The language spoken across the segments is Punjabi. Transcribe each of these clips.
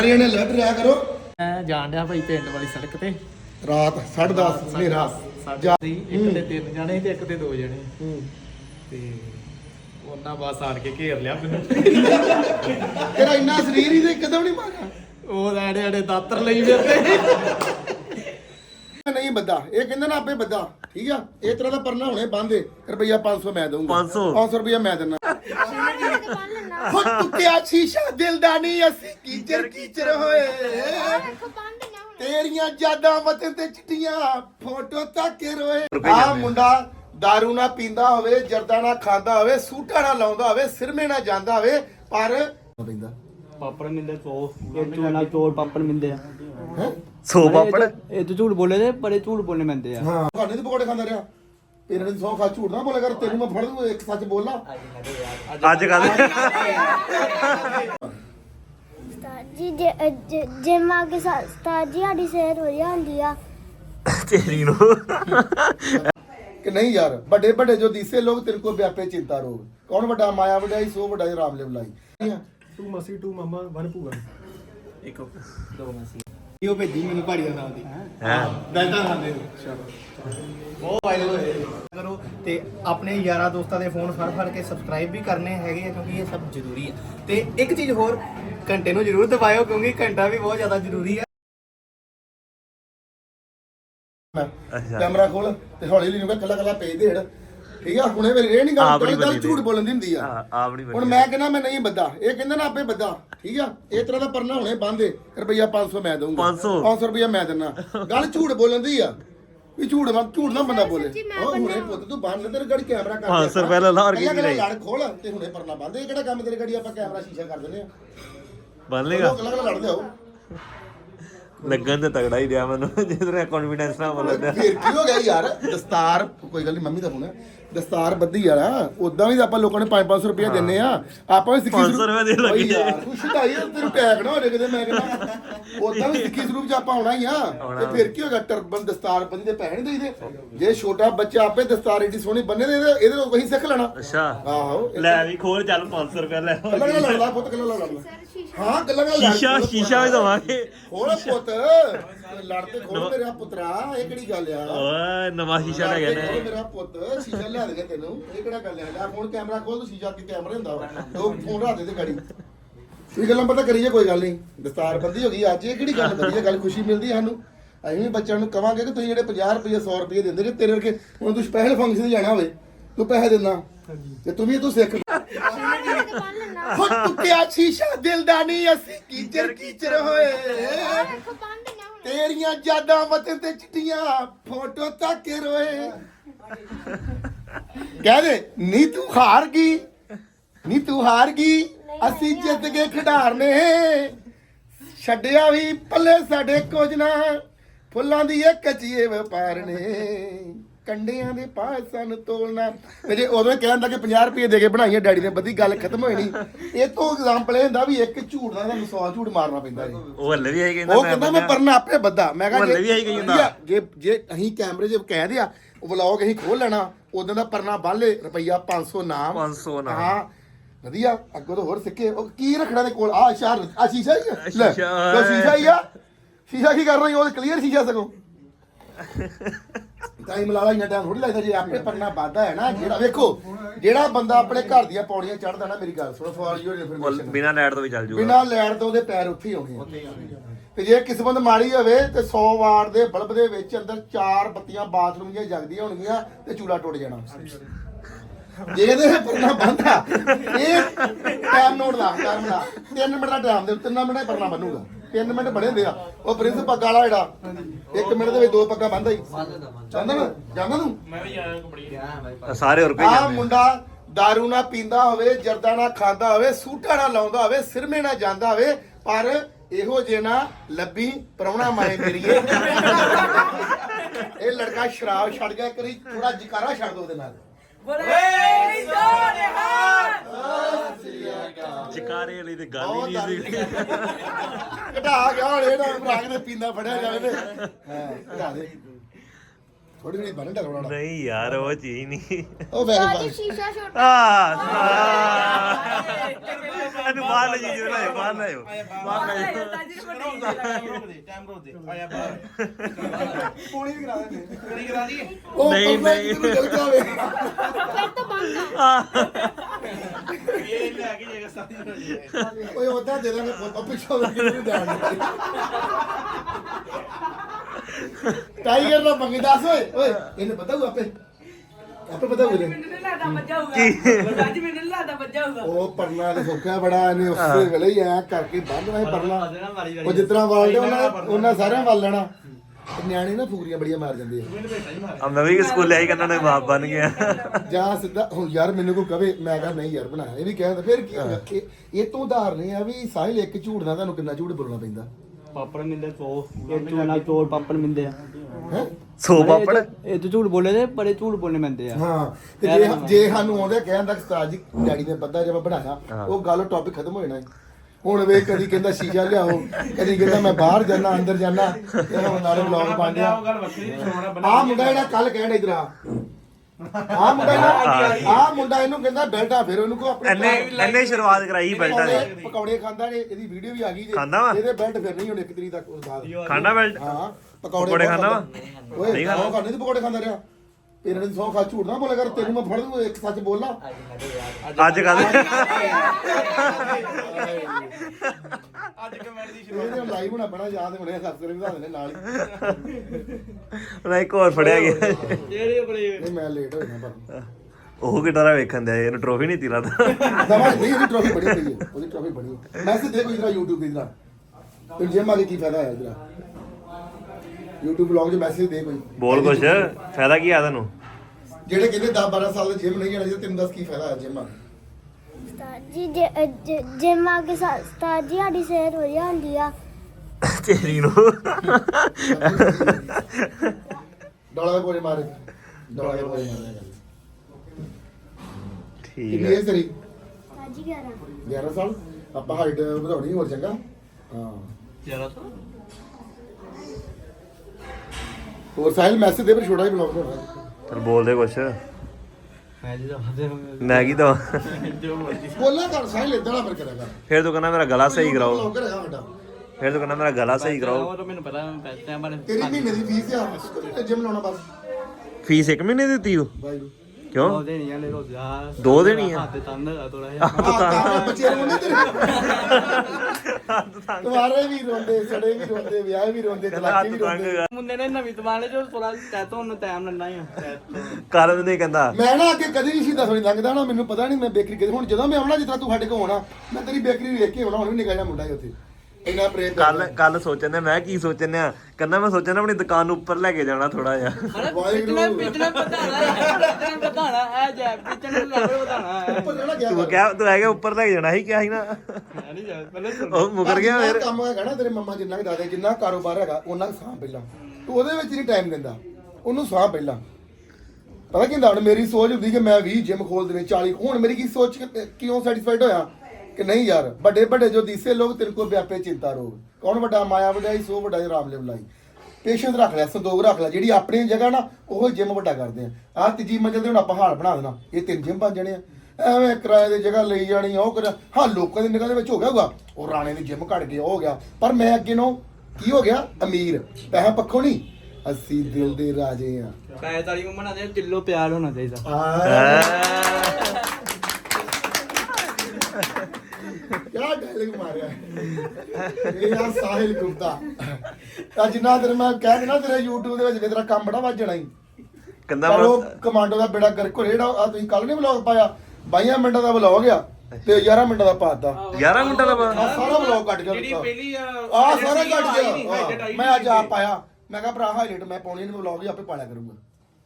ਸਾਰਿਆਂ ਨੇ ਅਲਰਟ ਰਿਹਾ ਕਰੋ। ਮੈਂ ਜਾਣ ਡਿਆ ਭਾਈ ਪਿੰਡ ਵਾਲੀ ਸੜਕ ਤੇ। ਰਾਤ 10:30 ਹਨੇਰਾ। ਸਾਡੇ ਜਾ- ਸੀ ਇੱਕ ਤੇ ਤਿੰਨ ਜਣੇ ਸੀ ਤੇ ਇੱਕ ਤੇ ਦੋ ਜਣੇ। ਹੂੰ। ਤੇ ਉਹਨਾਂ ਬਸ ਆਣ ਕੇ ਘੇਰ ਲਿਆ ਮੈਨੂੰ। ਤੇਰਾ ਇੰਨਾ ਸਰੀਰ ਹੀ ਤੇ ਕਦਮ ਨਹੀਂ ਮਾਰਿਆ? ਉਹ ਐੜੇ ਐੜੇ ਦਾਤਰ ਲਈ ਫਿਰਦੇ। ਨਹੀਂ ਬੱਦਾ। ਇਹ ਕਹਿੰਦਾ ਨਾ ਆਪੇ ਬੱਦਾ। ਠੀਕ ਆ? ਇਹ ਤਰ੍ਹਾਂ ਦਾ ਪਰਨਾ ਹੁਣੇ ਬੰਦੇ ਰੁਪਈਆ 500 ਮੈਂ ਦਊਂਗਾ। 500 500 ਰੁਪਈਆ ਮੈਂ ਦਿੰਦਾ। ਹੋ ਟੁੱਟਿਆ ਸ਼ੀਸ਼ਾ ਦਿਲ ਦਾ ਨਹੀਂ ਅਸੀਂ ਕੀਚਰ ਕੀਚਰ ਹੋਏ। ਤੇਰੀਆਂ ਯਾਦਾਂ ਵਤਨ ਤੇ ਚਿੱਟੀਆਂ ਫੋਟੋ ਤੱਕ ਕੇ ਰੋਏ ਆ ਮੁੰਡਾ दारू ਨਾ ਪੀਂਦਾ ਹੋਵੇ ਜਰਦਾ ਨਾ ਖਾਂਦਾ ਹੋਵੇ ਸੂਟਾ ਨਾ ਲਾਉਂਦਾ ਹੋਵੇ ਸਿਰਮੇ ਨਾ ਜਾਂਦਾ ਹੋਵੇ ਪਰ ਪੈਂਦਾ। ਪਾਪੜ ਮਿਲਦੇ ਚੋ ਇਹ ਝੂਠ ਨਾਲ ਚੋਰ ਪਾਪੜ ਮਿਲਦੇ ਆ। ਹੈ? ਸੋ ਪਾਪੜ ਇਹ ਤਾਂ ਝੂਠ ਬੋਲੇ ਤੇ ਬੜੇ ਝੂਠ ਬੋਲਨੇ ਪੈਂਦੇ ਆ। ਹਾਂ। ਖਾਣੇ ਦੇ ਪਕੌੜੇ ਖਾਂਦਾ ਰਿਹਾ। ਤੇਰੇ ਦੀ ਸੌ ਖਾ ਝੂਠ ਨਾ ਬੋਲੇ ਕਰ ਤੈਨੂੰ ਮੈਂ ਫੜ ਦੂੰ ਇੱਕ ਸੱਚ ਬੋਲਾਂ ਅੱਜ ਕੱਲ ਜੀ ਜੇ ਅ, ਜੇ- ਜੇ ਮਾਂ ਕੇ ਸਾਥ ਉਸਤਾਦ ਜੀ ਸਾਡੀ ਸਿਹਤ ਵਧੀਆ ਹੁੰਦੀ ਆ। ਤੇਰੀ ਨੂੰ। ਕਿ ਨਹੀਂ ਯਾਰ ਵੱਡੇ ਵੱਡੇ ਜੋ ਦਿਸੇ ਲੋਕ ਤੇਰੇ ਕੋ ਵਿਆਪੇ ਚਿੰਤਾ ਰੋਗ। ਕੌਣ ਵੱਡਾ ਮਾਇਆ ਵਡਾਈ ਸੋ ਵੱਡਾ ਰਾਮ ਲੈ ਬੁਲਾਈ ਤੂੰ ਮਸੀ ਟੂ ਮਮਾ ਵਨ ਭੂਆ। ਇੱਕ ਦੋ ਮਸੀ। ਇਹੋ ਭੇਜੀ ਮੈਨੂੰ ਪਹਾੜੀ ਦਾ ਨਾਮ ਦੀ। ਹਾਂ? ਬੈਲਟਾਂ ਖਾਂਦੇ ਬਹੁਤ ਵਾਇਰਲ ਹੋਏ ਕਰੋ ਤੇ ਆਪਣੇ ਯਾਰਾਂ ਦੋਸਤਾਂ ਦੇ ਫੋਨ ਫੜ ਫੜ ਕੇ ਸਬਸਕ੍ਰਾਈਬ ਵੀ ਕਰਨੇ ਹੈਗੇ ਆ ਕਿਉਂਕਿ ਇਹ ਸਭ ਜ਼ਰੂਰੀ ਹੈ ਤੇ ਇੱਕ ਚੀਜ਼ ਹੋਰ ਘੰਟੇ ਨੂੰ ਜ਼ਰੂਰ ਦਬਾਇਓ ਕਿਉਂਕਿ ਘੰਟਾ ਵੀ ਬਹੁਤ ਜ਼ਿਆਦਾ ਜ਼ਰੂਰੀ ਹੈ ਅੱਛਾ। ਕੈਮਰਾ ਖੋਲ ਤੇ ਹੌਲੀ ਹੌਲੀ ਨੂੰ ਕੱਲਾ ਕੱਲਾ ਪੇਜ ਦੇੜ ਠੀਕ ਆ? ਹੁਣੇ ਵੇਲੇ ਇਹ ਨਹੀਂ ਗੱਲ ਨੀ ਗੱਲ ਝੂਠ ਬੋਲਣ ਦੀ ਹੁੰਦੀ ਆ। ਹਾਂ, ਆਪ ਨਹੀਂ ਹੁਣ ਮੈਂ ਕਹਿੰਦਾ ਮੈਂ ਨਹੀਂ ਬੱਦਾ ਇਹ ਕਹਿੰਦਾ ਨਾ ਆਪੇ ਬੱਦਾ ਠੀਕ ਆ? ਇਹ ਤਰ੍ਹਾਂ ਦਾ ਪਰਨਾ ਹੁਣੇ ਬੰਦੇ ਰੁਪਈਆ 500 ਮੈਂ ਦਊਂਗਾ। 500 500 ਰੁਪਈਆ ਮੈਂ ਦਿੰਨਾ। ਗੱਲ ਝੂਠ ਬੋਲਣ ਦੀ ਆ। ਵੀ ਝੂਠ ਨਾ ਝੂਠ ਨਾ ਬੰਦਾ ਬੋਲੇ। ਉਹ ਹੁਣੇ ਪੁੱਤ ਤੂੰ ਬੰਦ ਤੇਰੇ ਗੜ ਕੈਮਰਾ ਕਰ 500 ਰੁਪਏ ਲਾ ਲਾ ਹੋਰ ਕੀ ਨਹੀਂ। ਲੜ ਖੋਲ ਤੇ ਹੁਣੇ ਪਰਨਾ ਬੰਦ ਇਹ ਕਿਹੜਾ ਕੰਮ ਤੇਰੇ ਗੜੀ ਆਪਾਂ ਕੈਮਰਾ ਸ਼ੀਸ਼ਾ ਕਰ ਦਿੰਦੇ ਆ? ਬਣ ਲੇਗਾ ਕੱਲਾ ਲੜ ਲਿਆਓ ਲੱਗਣ ਤੇ ਤਗੜਾ ਹੀ ਰਿਹਾ ਮੈਨੂੰ। ਜਿਹਦੇ ਕੌਨਫੀਡੈਂਸ ਨਾਲ ਬੋਲਦਾ ਫਿਰ ਕੀ ਹੋ ਗਿਆ ਯਾਰ? ਦਸਤਾਰ ਕੋਈ ਗੱਲ ਨਹੀਂ ਮੰਮੀ ਦਾ ਫੋਨ ਹੈ ਦਸਤਾਰ ਬੱਧੀ ਵਾਲਾ ਉਦਾਂ ਵੀ ਤਾਂ ਆਪਾਂ ਲੋਕਾਂ ਨੇ 5-500 ਰੁਪਏ ਦਿੰਨੇ ਆ। ਆਪਾਂ ਵੀ ਸਿੱਖੀ 500 ਰੁਪਏ ਦੇਣ ਲੱਗੇ। ਯਾਰ ਤੂੰ ਸ਼ਿਕਾਈ ਤੈਨੂੰ ਟੈਗ ਨਾ ਹੋ ਜਾਏ ਕਿਤੇ ਮੈਂ ਕਹਿੰਦਾ ਉਦਾਂ ਵੀ ਸਿੱਖੀ ਸਰੂਪ ਚ ਆਪਾਂ ਆਉਣਾ ਹੀ ਆ। ਤੇ ਫਿਰ ਕੀ ਹੋ ਗਿਆ ਟਰਬਨ ਦਸਤਾਰ ਬੰਦੀ ਦੇ ਦੇਈਦੇ। ਜੇ ਛੋਟਾ ਬੱਚਾ ਆਪੇ ਦਸਤਾਰ ਏਡੀ ਸੋਹਣੀ ਬੰਨੇ ਦੇ ਇਹਦੇ ਇਹਦੇ ਤੋਂ ਕਹੀਂ ਸਿੱਖ ਲੈਣਾ। ਅੱਛਾ। ਆਹੋ। ਲੈ ਵੀ ਖੋਲ ਚੱਲ 500 ਰੁਪਏ ਲੈ। ਗੱਲਾਂ ਲੜਦਾ ਪੁੱਤ ਗੱਲਾਂ ਲੜਦਾ ਹਾਂ ਗੱਲਾਂ ਗੱਲਾਂ ਲੜ ਸ਼ੀਸ਼ਾ ਸ਼ੀਸ਼ਾ ਵੀ ਦਵਾਂਗੇ। ਖੋਲ ਪੁੱਤ। ਲੜਦੇ ਖੋਲ ਮੇਰਾ ਪੁੱਤਰਾ ਇਹ ਕਿਹੜੀ ਗੱਲ ਆ? ਓਏ ਨਵਾਂ ਸ਼ੀਸ਼ਾ ਲੈ ਗਿਆ ਨੇ ਮੇਰਾ ਪੁੱਤ ਸ਼ੀਸ਼ਾ ਲਿਆ ਦੇਗਾ ਤੈਨੂੰ ਇਹ ਕਿਹੜਾ ਗੱਲ ਹੈ ਲੈ ਫੋਨ ਕੈਮਰਾ ਖੋਲ ਤੂੰ ਸ਼ੀਸ਼ਾ ਕੀ ਕੈਮਰਾ ਹੁੰਦਾ ਵਾ। ਦੋ ਫੋਨ ਰੱਖ ਦੇ ਤੇ ਗਾੜੀ। ਇਹ ਗੱਲਾਂ ਪਤਾ ਕਰੀਏ ਕੋਈ ਗੱਲ ਨਹੀਂ। ਦਸਤਾਰ ਬੰਦੀ ਹੋ ਗਈ ਅੱਜ ਇਹ ਕਿਹੜੀ ਗੱਲ ਵਧੀਆ ਗੱਲ ਖੁਸ਼ੀ ਮਿਲਦੀ ਸਾਨੂੰ। ਅਸੀਂ ਵੀ ਬੱਚਿਆਂ ਨੂੰ ਕਵਾਂਗੇ ਕਿ ਤੁਸੀਂ ਜਿਹੜੇ 50 ਰੁਪਏ 100 ਰੁਪਏ ਦਿੰਦੇ ਜੇ ਤੇਰੇ ਵਰਗੇ ਹੁਣ ਤੂੰ ਸਪੈਸ਼ਲ ਫੰਕਸ਼ਨ ਤੇ ਜਾਣਾ ਹੋਵੇ ਤੂੰ ਪੈਸੇ ਦਿੰਦਾ। ਤੇ ਤੂੰ ਵੀ ਤੂੰ ਸਿੱਖ। ਹੋ ਟੁੱਟਿਆ ਸ਼ੀਸ਼ਾ ਦਿਲ ਦਾ ਨਹੀਂ ਅਸੀਂ ਕੀਚਰ ਕੀਚਰ ਹੋਏ। ਤੇਰੀਆਂ ਯਾਦਾਂ ਵਤਨ ਤੇ ਚਿੱਟੀਆਂ ਫੋਟੋ ਤੱਕ ਕੇ ਰੋਏ। ਕਹਿ ਦੇ ਨੀ ਤੂੰ ਹਾਰ ਗਈ ਨੀ ਤੂੰ ਹਾਰ ਗਈ ਅਸੀਂ ਜਿੱਤ ਗਏ ਖਿਡਾਰਨੇ। ਛੱਡਿਆ ਵੀ ਪੱਲੇ ਸਾਡੇ ਕੁਝ ਨਾ ਫੁੱਲਾਂ ਦੀ ਇਹ ਕੱਚੀਏ ਵਪਾਰ ਨੇ। ਕੰਡਿਆਂ ਦੇ ਪਾਸ ਸਾਨੂੰ ਤੋਲਣਾ। ਤੇ ਜੇ ਉਦੋਂ ਕਹਿੰਦਾ ਕਿ 50 ਰੁਪਏ ਦੇ ਕੇ ਬਣਾਈਆਂ ਡੈਡੀ ਨੇ ਬੱਦੀ ਗੱਲ ਖਤਮ ਹੋਈ ਨਹੀਂ। ਇਹ ਤੋਂ ਐਗਜ਼ਾਮਪਲ ਇਹ ਹੁੰਦਾ ਵੀ ਇੱਕ ਝੂਠ ਦਾ ਤੁਹਾਨੂੰ 100 ਝੂਠ ਮਾਰਨਾ ਪੈਂਦਾ ਜੀ ਉਹ ਹੱਲੇ ਵੀ ਆਈ ਕਹਿੰਦਾ ਉਹ ਕਹਿੰਦਾ ਮੈਂ ਪਰਨਾ ਆਪੇ ਬੱਦਾ। ਮੈਂ ਉਹ ਕਿਹਾ ਹਲੇ ਵੀ ਆਹੀ ਕਹੀ ਜਾਂਦਾ। ਜੇ ਜੇ ਅਸੀਂ ਕੈਮਰੇ 'ਚ ਕਹਿ ਦਿਆ ਵਲੌਗ ਅਸੀਂ ਖੋਲ ਲੈਣਾ ਉਦੋਂ ਦਾ ਪਰਨਾ ਬਾਲੇ ਰੁਪਈਆ 500 ਨਾਮ। 500 ਨਾਮ। ਹਾਂ ਵਧੀਆ ਅੱਗੋਂ ਤੋਂ ਹੋਰ ਸਿੱਕੇ। ਉਹ ਕੀ ਰੱਖਣਾ ਦੇ ਕੋਲ? ਆ ਸ਼ਾਰ ਆ ਸ਼ੀਸ਼ਾ ਹੀ ਆ। ਲੈ ਸ਼ੀਸ਼ਾ। ਹੀ ਆ। ਸ਼ੀਸ਼ਾ ਕੀ ਕਰ ਰਹੀ ਉਹ ਕਲੀਅਰ ਸ਼ੀਸ਼ਾ ਸਕੋ ਟਾਈਮ ਲਾ ਲਾ ਇੰਨਾ ਟਾਈਮ ਥੋੜੀ ਲੱਗਦਾ ਜੇ ਆਪੇ ਪਰਨਾ ਵਾਦਾ ਹੈ ਨਾ ਜਿਹੜਾ ਵੇਖੋ ਜਿਹੜਾ ਬੰਦਾ ਆਪਣੇ ਘਰ ਦੀਆਂ ਪੌੜੀਆਂ ਚੜਦਾ ਨਾ ਮੇਰੀ ਗੱਲ ਸੁਣੋ ਫॉर ਯੂਰ ਇਨਫੋਰਮੇਸ਼ਨ ਬਿਨਾ ਲਾਈਟ ਤੋਂ ਵੀ ਚੱਲ ਜੂਗਾ। ਬਿਨਾਂ ਲੈਣ ਤੋਂ ਉਹਦੇ ਪੈਰ ਉੱਥੇ ਹੀ ਆਉਣੇ ਆ। ਤੇ ਜੇ ਕਿਸਮਤ ਮਾੜੀ ਹੋਵੇ ਤੇ 100 ਵਾਟ ਦੇ ਬਲਬ ਦੇ ਵਿੱਚ ਅੰਦਰ ਚਾਰ ਬੱਤੀਆਂ ਬਾਥਰੂਮ ਦੀਆਂ ਜਗਦੀਆਂ ਹੋਣਗੀਆਂ ਤੇ ਚੂਲਾ ਟੁੱਟ ਜਾਣਾ। ਜੇ ਇਹਦੇ ਪਰਨਾ ਬੰਦਾ ਇਹ ਟਾਈਮ ਨੋਟ ਦਾ ਟਾਈਮ ਦਾ 3 ਮਿੰਟ ਦਾ ਟਾਈਮ ਦੇ 3 ਮਿੰਟ ਦਾ ਪਰਨਾ ਬੰਨੂਗਾ 3 ਮਿੰਟ ਬੜੇ ਹੁੰਦੇ ਆ। ਉਹ ਪ੍ਰਿੰਸ ਪੱਗ ਵਾਲਾ ਜਿਹੜਾ 1 ਮਿੰਟ ਦੇ ਵਿੱਚ ਦੋ ਪੱਗਾਂ ਬੰਨਦਾ ਹੀ। ਜਾਂਦਾ ਨਾ? ਜਾਂਦਾ ਤੂੰ? ਸਾਰੇ ਹੋਰ ਕੋਈ ਆ। ਮੁੰਡਾ दारू ਨਾ ਪੀਂਦਾ ਹੋਵੇ ਜਰਦਾ ਨਾ ਖਾਂਦਾ ਹੋਵੇ ਸੂਟਾ ਨਾ ਲਾਉਂਦਾ ਹੋਵੇ ਸਿਰਮੇ ਨਾ ਜਾਂਦਾ ਹੋਵੇ ਪਰ ਇਹੋ ਜੇ ਨਾ ਲੱਭੀ ਪਰਉਣਾ ਮਾਏ ਮੇਰੀਏ ਇਹ ਲੜਕਾ ਸ਼ਰਾਬ ਛੱਡ ਗਿਆ ਕਰੀ ਥੋੜਾ ਜਕਾਰਾ ਛੱਡ ਦੋ ਉਹਦੇ ਨਾਲ। ਚਿਕਾਰੇ ਵਾਲੀ ਤੇ ਗੱਲ ਹੀ ਨਹੀਂ ਸੀ। ਘਟਾ ਗਿਆ ਹੁਣ ਇਹਦਾ ਰਾਗ ਦੇ ਪੀਂਦਾ ਫੜਿਆ ਜਾਵੇ ਤੇ। ਹਾਂ ਘਟਾ ਦੇ। ਥੋੜੀ ਜਿਹੀ ਬਣ। ਡਰਵਾਣਾ ਨਹੀਂ ਯਾਰ ਉਹ ਚੀਜ਼ ਨਹੀਂ। ਉਹ ਉਸਤਾਦ ਵੈਰੀ ਜੀ ਸ਼ੀਸ਼ਾ ਛੋਟਾ। ਆ ਇਹਨੂੰ ਬਾਹਰ ਲੈ ਜੀ ਜਿਹੜਾ ਬਾਹਰ ਲੈ ਆਓ ਬਾਹਰ। ਲੈ ਆਓ ਪੂਣੀ ਵੀ ਕਰਾ ਦਿੰਦੇ। ਪੂਣੀ ਕਰਾ ਦੀ ਉਹ ਨਹੀਂ, ਨਹੀਂ। ਜਾਵੇ। ਫਿਰ ਤਾਂ ਬੰਦ ਆ। ਇਹ ਲੈ ਕੇ ਜਾਏਗਾ ਸਾਥੀ ਹੋ ਓਏ ਉਹਦਾ ਦੇ ਦਾਂਗੇ ਫੋਟੋ ਪਿੱਛੋਂ ਦਾ ਕਿਤੇ ਨੂੰ ਜਾਣ ਟਾਈਗਰ ਦਾ ਮੰਗੀ ਦੱਸ ਓਏ ਓਏ ਇਹਨੂੰ ਪਤਾ ਹੋਊ ਆਪੇ। ਆਪੇ ਪਤਾ ਹੋਊ ਇਹਨੂੰ। ਮੈਨੂੰ ਲੱਗਦਾ ਮੱਜਾ ਹੋਊਗਾ। ਅੱਜ ਮੈਨੂੰ ਲੱਗਦਾ ਮੱਜਾ ਹੋਊਗਾ। ਉਹ ਪਰਨਾ ਦੇ ਸੌਖਿਆ ਬੜਾ ਇਹਨੇ ਉਸੇ ਵੇਲੇ ਹੀ ਐ ਕਰਕੇ ਬੰਨਣਾ ਹੈ ਪਰਨਾ। ਉਹ ਜਿਤਨਾ ਵਾਲਦੇ ਉਹਨਾਂ ਉਹਨਾਂ ਸਾਰਿਆਂ ਵਾਲ ਲੈਣਾ। ਤੇ ਨਿਆਣੇ ਨਾ ਫੂਰੀਆਂ ਬੜੀਆਂ ਮਾਰ ਜਾਂਦੇ ਆ। ਆ ਮੈਂ ਵੀ ਸਕੂਲ ਆਈ ਕੰਨਾਂ ਨੇ ਬਾਪ ਬਣ ਗਿਆ। ਜਾਂ ਸਿੱਧਾ ਹੁਣ ਯਾਰ ਮੈਨੂੰ ਕੋਈ ਕਵੇ ਮੈਂ ਕਹਾਂ ਨਹੀਂ ਯਾਰ ਬਣਾਇਆ ਇਹ ਵੀ ਕਹਿੰਦਾ ਫਿਰ ਕੀ ਹੋਇਆ? ਇਹ ਇਹ ਤੋਂ ਉਦਾਹਰਨ ਇਹ ਆ ਵੀ ਸਾਹਿਲ ਇੱਕ ਝੂਠ ਨਾਲ ਤੁਹਾਨੂੰ ਕਿੰਨਾ ਝੂਠ ਬੋਲਣਾ ਪੈਂਦਾ। ਪਾਪੜ ਮਿਲਦੇ ਸੋ। ਇਹ ਨਾਲ ਚੋਰ ਪਾਪੜ ਮਿਲਦੇ ਆ। ਹੈ? ਸੋ ਪਾਪੜ? ਇਹ ਤਾਂ ਝੂਠ ਬੋਲੇ ਤੇ ਬੜੇ ਝੂਠ ਬੋਲਨੇ ਪੈਂਦੇ ਆ। ਹਾਂ ਤੇ ਜੇ ਜੇ ਸਾਨੂੰ ਆਉਂਦੇ ਕਹਿੰਦਾ ਕਿ ਉਸਤਾਦ ਜੀ ਡੈਡੀ ਨੇ ਬੰਦਾ ਜਿਹਾ ਬਣਾਇਆ ਉਹ ਗੱਲ ਟੌਪਿਕ ਖਤਮ ਹੋ ਜਾਣਾ ਹੈ। ਹੁਣ ਵੇ ਕਦੀ ਕਹਿੰਦਾ ਸ਼ੀਸ਼ਾ ਲਿਆਓ ਕਦੀ ਕਹਿੰਦਾ ਮੈਂ ਬਾਹਰ ਜਾਣਾ ਅੰਦਰ ਜਾਣਾ ਇਹ ਹੁਣ ਨਾਲੇ ਵਲੌਗ ਪਾਉਂਦਿਆ ਉਹ ਗੱਲ ਵੱਖਰੀ ਸੁਣਾਉਣਾ ਆ ਮੁੰਡਾ ਜਿਹੜਾ ਕੱਲ ਕਹਿਣ ਇਧਰ ਆ। ਆ ਮੁੰਡਾ ਆ ਮੁੰਡਾ ਇਹਨੂੰ ਕਹਿੰਦਾ ਬੈਲਟਾ ਫਿਰ ਉਹਨੂੰ ਕੋ ਆਪਣੇ ਐਨੇ ਐਨੇ ਸ਼ੁਰੂਆਤ ਕਰਾਈ ਬੈਲਟਾਂ ਦੀ। ਪਕੌੜੇ ਖਾਂਦਾ ਨੇ ਇਹਦੀ ਵੀਡੀਓ ਵੀ ਆ ਗਈ ਜੇ। ਖਾਂਦਾ ਵਾ? ਇਹਦੇ ਬੈਲਟ ਫਿਰ ਨਹੀਂ ਹੁਣ ਇੱਕ ਤਰੀਕ ਤੱਕ ਉਸ ਬਾਅਦ। ਖਾਣਾ ਬੈਲਟ? ਹਾਂ ਪਕੌੜੇ ਪਕੌੜੇ ਬਹੁਤ ਖਾਂਦਾ ਵਾ? ਓਏ ਨਹੀਂ ਖਾਂਦਾ? ਖਾਂਦਾ ਨਹੀਂ ਪਕੌੜੇ ਖਾਂਦਾ ਰਿਹਾ? ਤੇਰੇ ਨੇ ਸੌ ਖਾ ਝੂਠ ਨਾ ਬੋਲਿਆ ਕਰ ਤੈਨੂੰ ਮੈਂ ਫੜ ਦੂੰ ਇੱਕ ਸੱਚ ਬੋਲਣਾ ਅੱਜ ਕੱਲ ਅੱਜ ਕਮੈਂਟ ਦੀ ਇਹਦੇ ਲਾਈਵ ਹੋਣਾ ਪੈਣਾ ਯਾਦ ਹੋਣੇ ਸਬਸਕ੍ਰਾਈਬ ਵਧਾ ਦੇਣੇ ਨਾਲ ਹੀ। ਮੈਂ ਇੱਕ ਹੋਰ ਫੜਿਆ ਗਿਆ। ਜਿਹੜੇ ਬੜੇ ਨਹੀਂ ਮੈਂ ਲੇਟ ਹੋ ਜਾਣਾ ਪਰ ਉਹ ਕਿਦਾਂ ਵੇਖਣ ਦਿਆ ਇਹਨੂੰ ਟਰੋਫੀ ਨਹੀਂ ਤੀਰਾ ਤਾਂ ਦਵਾ ਨਹੀਂ ਉਹਦੀ ਟਰੋਫੀ ਬੜੀ ਪਈ ਹੈ ਉਹਦੀ ਟਰੋਫੀ ਬੜੀ ਹੈ। ਮੈਸੇਜ ਦੇ ਕੋਈ ਜਰਾ YouTube ਤੇ ਜਰਾ ਤੇ ਜਿਮ ਆ ਕੇ ਕੀ ਫਾਇਦਾ ਹੈ ਜਰਾ YouTube ਬਲੌਗ 'ਚ ਮੈਸੇਜ ਦੇ ਕੋਈ। ਬੋਲ ਕੁਛ। ਫਾਇਦਾ ਕੀ ਆ ਤੈਨੂੰ? ਜਿਹੜੇ ਕਹਿੰਦੇ 10 12 ਸਾਲ ਦੇ ਜਿਮ ਨਹੀਂ ਜਾਣਾ ਚਾਹੀਦਾ ਤੈਨੂੰ ਦੱਸ ਕੀ ਫਾਇਦਾ ਹੈ ਜਿਮ ਆ? ਉਸਤਾਦ ਜੀ ਜੇ- ਅ, ਜੇ- ਜਿਮ ਆ ਕੇ ਸਾ- ਉਸਤਾਦ ਜੀ ਸਾਡੀ ਸਿਹਤ ਵਧੀਆ ਹੁੰਦੀ ਆ। ਤੇਰੀ ਨੂੰ। ਡੋਲਾ ਦੇ ਪੋਰੇ ਮਾਰੇ। ਡੋਲਾ ਦੇ ਪੋਰੇ ਮਾਰੇ। ਠੀਕ ਕਿੰਨੀ ਹੈ ਏਜ ਤੇਰੀ? ਉਸਤਾਦ ਜੀ 11 11 ਸਾਲ? ਆਪਾਂ ਹਾਈਟ ਵਧਾਉਣੀ ਹੋਰ ਚੰਗਾ। ਹਾਂ। ਹੋਰ ਸਾਹਿਲ ਮੈਸੇਜ ਦੇ ਪਰ ਛੋਟਾ ਹੀ ਬਲੌਗ ਹੋਣਾ ਚਲ ਬੋਲ ਦੇ ਕੁਛ। ਮੈਂ ਜੀ ਦੱਸਦੇ ਮੈਂ ਕੀ ਦਵਾਂ। ਬੋਲਾਂ ਕਰ ਸਾਹਿਲ ਇਦਾਂ ਨਾ ਫਿਰ ਕਰਿਆ ਕਰ। ਫਿਰ ਤੂੰ ਕਹਿੰਦਾ ਮੇਰਾ ਗਲਾ ਸਹੀ ਕਰਾਓ। ਬਲੌਗ ਹੈਗਾ ਵੱਡਾ ਫਿਰ ਤੂੰ ਕਹਿੰਦਾ ਮੇਰਾ ਗਲਾ ਸਹੀ ਕਰਾਓ। ਉਹ ਤਾਂ ਮੈਨੂੰ ਪਤਾ ਮੈਂ ਪੈਸੇ ਬਾਰੇ ਤੇਰੀ ਮਹੀਨੇ ਦੀ ਫੀਸ ਆ ਜਿਮ ਲਾਉਣਾ ਬਸ। ਫੀਸ ਇੱਕ ਮਹੀਨੇ ਦੀ ਦਿੱਤੀ ਉਹ ਬਾਈ ਨੂੰ। ਕਿਉਂ? ਉਹਦੇ ਨਹੀਂ ਆਲੇ ਰੋਜ਼ਾ ਦੋ ਦੇਣੀ ਆ? ਹੱਥ ਤੇ ਤੰਦ ਦਾ ਥੋੜਾ ਜਿਹਾ ਆਹ ਤਾਂ ਬੱਚੇ ਰੋਂਦੇ ਤੇਰੇ ਤੁਹਾਰੇ ਵੀ ਰੋਂਦੇ ਸੜੇ ਵੀ ਰੋਂਦੇ ਵਿਆਹ ਵੀ ਰੋਂਦੇ ਕਹਿੰਦਾ ਹੱਥ ਵੀ ਤੰਗ ਰੋਂਦੇ। ਮੁੰਡੇ ਨੇ ਨਵੀਂ ਦਵਾਲੇ ਜੋ ਥੋੜਾ ਟੈਟੋ ਉਹਨੂੰ ਟਾਈਮ ਲੈਣਾ ਹੀ ਆ। ਕਰਨ ਨਹੀਂ ਕਹਿੰਦਾ। ਮੈਂ ਨਾ ਅੱਗੇ ਕਦੀ ਨਹੀਂ ਸਿੱਧਾ ਸੁਣੀ ਲੰਘਦਾ ਨਾ ਮੈਨੂੰ ਪਤਾ ਨਹੀਂ ਮੈਂ ਬੇਕਰੀ ਕਿਤੇ ਹੁਣ ਜਦੋਂ ਮੈਂ ਆਉਣਾ ਜਿੱਦਾਂ ਤੂੰ ਸਾਡੇ ਕੋਲ ਆਉਣਾ ਮੈਂ ਤੇਰੀ ਬੇਕਰੀ ਵੇਖ ਕੇ ਆਉਣਾ ਹੁਣ ਵੀ ਨਿਕਲ ਜਾ ਮੁੰਡਾ ਹੀ ਉੱਥੇ। ਇੰਨਾ ਪ੍ਰੇਮ ਕੱਲ ਕੱਲ ਸੋਚਣ ਡਿਆ, ਮੈਂ ਕੀ ਸੋਚਣ ਆ ਕਹਿੰਦਾ ਮੈਂ ਸੋਚਣ ਡਿਆ ਆਪਣੀ ਦੁਕਾਨ ਨੂੰ ਉੱਪਰ ਲੈ ਕੇ ਜਾਣਾ ਥੋੜਾ ਜਿਹਾ। ਪਿਛਲੇ ਪਿਛਲੇ ਵਧਾਣਾ ਪਿਛਲੇ ਵਧਾਣਾ ਇਹ ਜੈ ਪਿਛਲੇ ਲੈਵਲ ਵਧਾਣਾ ਹੈ। ਉੱਪਰ ਜਿਹੜਾ ਗਿਆ ਤੂੰ ਕਿਹਾ ਤੂੰ ਹੈਗਾ ਉੱਪਰ ਲੈ ਕੇ ਜਾਣਾ ਸੀ ਕਿਹਾ ਸੀ ਨਾ। ਮੈਂ ਨਹੀਂ ਜਾ ਪਹਿਲੇ ਉਹ ਮੁਕਰ ਗਿਆ ਜਿੰਨਾ ਫਿਰ। ਕੰਮ ਹੈਗਾ ਨਾ ਤੇਰੇ ਮੰਮਾ ਜਿੰਨਾ ਕੁ ਦਾਦੇ ਜਿੰਨਾ ਕਾਰੋਬਾਰ ਹੈਗਾ ਉਹਨਾਂ ਸਾਹ ਪਹਿਲਾਂ। ਤੂੰ ਉਹਦੇ ਵਿੱਚ ਨਹੀਂ ਟਾਈਮ ਦਿੰਦਾ। ਉਹਨੂੰ ਸਾਹ ਪਹਿਲਾਂ। ਪਤਾ ਕੀ ਹੁੰਦਾ ਹੁਣ ਮੇਰੀ ਸੋਚ ਹੁੰਦੀ ਕਿ ਮੈਂ 20 ਜਿਮ ਖੋਲ ਦੇਣੇ 40 ਹੁਣ ਮੇਰੀ ਕੀ ਸੋਚ ਕਿ- ਕਿਉਂ ਸੈਟੀਸਫਾਈਡ ਹੋਇਆ? ਕਿ ਨਹੀਂ ਯਾਰ ਵੱਡੇ ਵੱਡੇ ਜੋ ਦੀਸੇ ਲੋਕ ਤੇਰੇ ਕੋਲ ਵਿਆਪੇ ਚਿੰਤਾ ਰੋਗ। ਕੌਣ ਵੱਡਾ ਮਾਇਆ ਵਡਾਈ ਸੋ ਵੱਡਾ ਰਾਮ ਲੈ ਬੁਲਾਈ ਪੇਸ਼ੈਂਸ ਰੱਖ ਲੈ ਸੰਦੋਗ ਰੱਖ ਲੈ ਜਿਹੜੀ ਆਪਣੀ ਜਗ੍ਹਾ ਨਾ ਉਹ ਜਿਮ ਵੱਡਾ ਕਰਦੇ ਆ। ਆ ਤੀਜੀ ਮੰਜ਼ਿਲ ਤੇ ਹੁਣ ਆਪਾਂ ਹਾਲ ਬਣਾ ਦੇਣਾ। ਇਹ ਤਿੰਨ ਜਿਮ ਬਣ ਜਾਣੇ ਆ। ਐਵੇਂ ਕਿਰਾਏ ਦੀ ਜਗ੍ਹਾ ਲਈ ਜਾਣੀ ਆ, ਉਹ ਕਰ ਹਾਂ ਲੋਕਾਂ ਦੀ ਨਿਗਾਹ ਦੇ ਵਿੱਚ ਹੋ ਗਿਆ ਹੋਊਗਾ। ਉਹ ਰਾਣੇ ਦੀ ਜਿਮ ਘਟ ਗਈ ਉਹ ਹੋ ਗਿਆ। ਪਰ ਮੈਂ ਅੱਗੇ ਨੂੰ ਕੀ ਹੋ ਗਿਆ? ਅਮੀਰ। ਪੈਸਾ ਪੱਖੋਂ ਨਹੀਂ। ਅਸੀਂ ਦਿਲ ਦੇ ਰਾਜੇ ਆ। ਪੈਸੇ ਤਾਲੀ ਨੂੰ ਬਣਾਦੇ ਦਿਲੋਂ ਪਿਆਰ ਹੋਣਾ ਚਾਹੀਦਾ। ਆ ਕਿਆ ਡਾਇਲੌਗ ਮਾਰਿਆ? ਇਹ ਆ ਸਾਹਿਲ ਗੁਪਤਾ। ਤਾਂ ਜਿੰਨਾ ਤੇਰੇ ਮੈਂ ਕਹਿ ਦੇਣਾ ਤੇਰੇ YouTube ਦੇ ਵਿੱਚ ਵੀ ਤੇਰਾ ਕੰਮ ਬੜਾ ਵੱਜ ਜਾਣਾ ਹੀ ਕਹਿੰਦਾ ਪਰ ਉਹ ਕਮਾਂਡੋ ਦਾ ਬੇੜਾ ਗਰਕ ਹੋ ਜਿਹੜਾ ਆ ਤੁਸੀਂ ਕੱਲ ਨਹੀਂ ਵਲੌਗ ਪਾਇਆ? 22 ਮਿੰਟਾਂ ਦਾ ਵਲੌਗ ਆ ਤੇ 11 ਮਿੰਟਾਂ ਦਾ ਪਾਤਾ 11 ਮਿੰਟਾਂ ਦਾ ਬਾ- ਆ ਸਾਰਾ ਵਲੌਗ ਕੱਟ ਗਿਆ ਜਿਹੜੀ ਪਹਿਲੀ ਆ ਸਾਰਾ ਕੱਟ ਗਿਆ। ਮੈਂ ਅੱਜ ਆ ਪਾਇਆ ਮੈਂ ਕਿਹਾ ਭਰਾ ਹਾਈਲਾਈਟ ਮੈਂ ਪਾਉਣੀ ਨਹੀਂ ਵਲੌਗ ਹੀ ਆਪੇ ਪਾਲਿਆ ਕਰੂੰਗਾ।